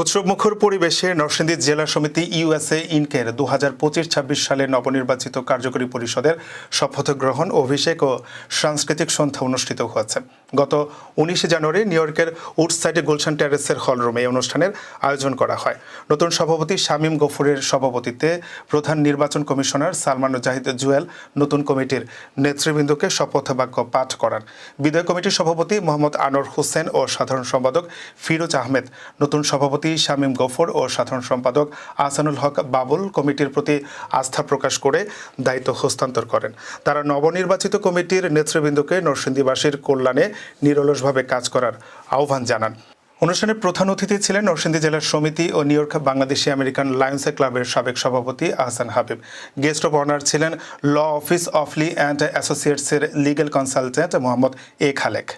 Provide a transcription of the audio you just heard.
উৎসবমুখর পরিবেশে নরসিংদী জেলা সমিতি ইউএসএ ইনকের দু হাজার পঁচিশ ছাব্বিশ সালে নবনির্বাচিত কার্যকরী পরিষদের শপথ গ্রহণ, অভিষেক ও সাংস্কৃতিক সন্ধ্যা অনুষ্ঠিত হয়েছে। গত উনিশে জানুয়ারি নিউ ইয়র্কের উডসাইডে গুলশান টেরেসের হলরুমে এই অনুষ্ঠানের আয়োজন করা হয়। নতুন সভাপতি শামীম গফুরের সভাপতিত্বে প্রধান নির্বাচন কমিশনার সালমান জাহিদ জুয়েল নতুন কমিটির নেতৃবৃন্দকে শপথ বাক্য পাঠ করান। বিদায় কমিটির সভাপতি মোহাম্মদ আনোয়ার হোসেন ও সাধারণ সম্পাদক ফিরোজ আহমেদ নতুন সভাপতি শামীম গফর ও সাধারণ সম্পাদক আহসানুল হক বাবুল কমিটির প্রতি আস্থা প্রকাশ করে দায়িত্ব হস্তান্তর করেন। তারা নবনির্বাচিত কমিটির নেতৃবৃন্দকে নরসিংদীবাসীর কল্যাণে নিরলসভাবে কাজ করার আহ্বান জানান। অনুষ্ঠানে প্রধান অতিথি ছিলেন নরসিংদী জেলার সমিতি ও New York Bangladeshi American Lions ক্লাবের সাবেক সভাপতি Ahsan Habib. Guest of honour ছিলেন law office of Lee and অ্যাসোসিয়েটসের legal consultant Mohammad A Khalek.